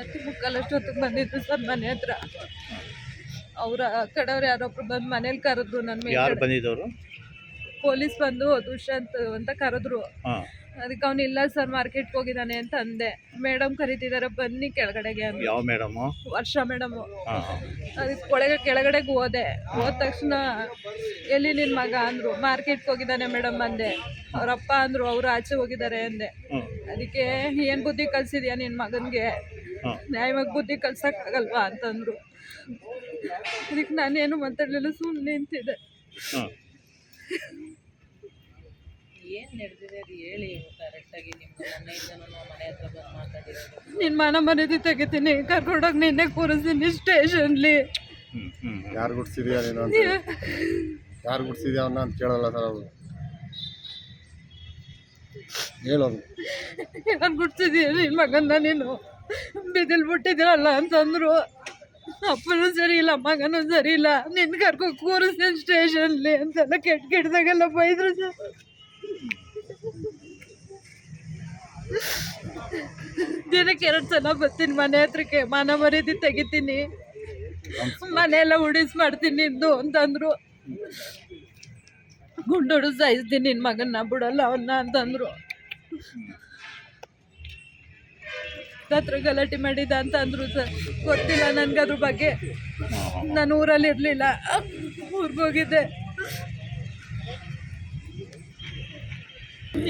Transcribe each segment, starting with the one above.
ಹತ್ತು ಮುಕ್ಕಾಲಷ್ಟೊತ್ತಿಗೆ ಬಂದಿದ್ದು ಸರ್ ಮನೆ ಹತ್ರ. ಅವರ ಕಡೆಯವ್ರು ಯಾರೊಬ್ರು ಬಂದು ಮನೇಲಿ ಕರೆದ್ರು ನನ್ನ ಯಾರು ಮೇಲೆ ಬಂದಿದ್ದವರು? ಪೊಲೀಸ್ ಬಂದು ದುಷ್ಯಂತ್ ಅಂತ ಕರೆದ್ರು. ಹಾಂ. ಅದಕ್ಕೆ ಅವ್ನು ಇಲ್ಲ ಸರ್ ಮಾರ್ಕೆಟ್ಗೆ ಹೋಗಿದ್ದಾನೆ ಅಂತ ಅಂದೆ. ಮೇಡಮ್ ಕರೀತಿದ್ದಾರೆ ಬನ್ನಿ ಕೆಳಗಡೆಗೆ ಅಂತ. ಯಾವ ಮೇಡಮ್? ವರ್ಷ ಮೇಡಮ್. ಹಾಂ ಅದಕ್ಕೆ ಒಳಗೆ ಕೆಳಗಡೆಗೆ ಹೋದೆ. ಹೋದ ತಕ್ಷಣ ಎಲ್ಲಿ ನಿನ್ನ ಮಗ ಅಂದರು. ಮಾರ್ಕೆಟ್ಗೆ ಹೋಗಿದ್ದಾನೆ ಮೇಡಮ್ ಅಂದೆ. ಅವರಪ್ಪ ಅಂದರು ಅವ್ರು ಆಚೆ ಹೋಗಿದ್ದಾರೆ ಅಂದೆ. ಅದಕ್ಕೆ ಏನು ಬುದ್ಧಿ ಕಲ್ಸಿದ್ಯಾ ನಿನ್ ಮಗನಿಗೆ? ನ್ಯಾಯವಾಗಿ ಬುದ್ಧಿ ಕಲ್ಸಕ್ಕಾಗಲ್ವಾ ಅಂತಂದರು. ಅದಕ್ಕೆ ನಾನೇನು ಮಾತಾಡಲಿಲ್ಲ ಸುಮ್ಮನೆ ನಿಂತಿದ್ದೆ. ಏನು ನಡೆದಿದೆ ಅದು ಹೇಳಿ ಕರೆಕ್ಟಾಗಿ ನಿಮ್ಗೆ ಮನೆ ಹತ್ರ ಬಂದು ಮಾತಾಡಿರೋದು? ನಿನ್ನ ಮನ ಮನೆದಿ ತೆಗಿತೀನಿ ಕರ್ಕೊಂಡೋಗಿ ನಿನ್ನೆ ಕೂರಿಸ್ತೀನಿ ಸ್ಟೇಷನ್ಲಿ. ಯಾರು ಗುಡ್ಸಿದ್ಯಾ ನೀನು ಅಂತ ಯಾರು ಗುಡ್ಸಿದ್ಯಾ ಅವನ್ನ ಅಂತ ಕೇಳಲ್ಲ ಸರ್ ಅವರು. ಹೇಳೋದು ಯಾರು ಗುಡ್ಸಿದ್ಯಾ ನಿನ್ನ ಮಗನ್ನ ನೀನು? ಬಿದಿಲ್ ಬಿಟ್ಟಿದ್ರಲ್ಲ ಅಂತಂದ್ರು. ಅಪ್ಪನೂ ಸರಿ ಇಲ್ಲ, ಮಗನೂ ಸರಿ ಇಲ್ಲ. ನಿನ್ನ ಕರ್ಕೊ ಕೂರಿಸ್ತೀನಿ ಸ್ಟೇಷನ್ಲಿ ಅಂತೆಲ್ಲ ಕೆಟ್ಟ ಕೆಟ್ಟದಾಗೆಲ್ಲ ಬೈದ್ರು ಸರ್. ದಿನಕ್ಕೆ ಎರಡು ಸಲ ಬರ್ತೀನಿ, ಮನೆ ಹತ್ರಕ್ಕೆ ಮನ ಮರ್ಯಾದೆ ತೆಗಿತೀನಿ. ಮನೆ ಎಲ್ಲ ಉಡಿಸ್ ಮಾಡ್ತೀನಿ ನಿಂದು ಅಂತಂದ್ರು. ಗುಂಡೊಡು ಸಾಯಿಸ್ತೀನಿ ನಿನ್ನ ಮಗನ್ನ, ಬಿಡಲ್ಲ ಅವನ್ನ ಅಂತಂದ್ರು. ಹತ್ರ ಗಲಾಟೆ ಮಾಡಿದ ಅಂತ ಅಂದರು ಸರ್. ಗೊತ್ತಿಲ್ಲ ನನ್ಗೆ ಅದ್ರ ಬಗ್ಗೆ. ನಾನು ಊರಲ್ಲಿ ಇರಲಿಲ್ಲ. ಊರಿಗೆ ಹೋಗಿದ್ದೆ.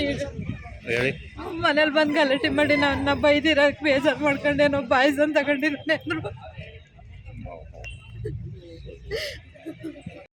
ಈಗ ಹೇಳಿ. ಮನೇಲಿ ಬಂದು ಗಲಾಟೆ ಮಾಡಿ ನನ್ನ ಬೈದಿರ ಬೇಜಾರು ಮಾಡ್ಕೊಂಡೇನೋ ಬಾಯ್ಸನ್ ತಗೊಂಡಿದ್ದಾನೆ ಅಂದ್ರು.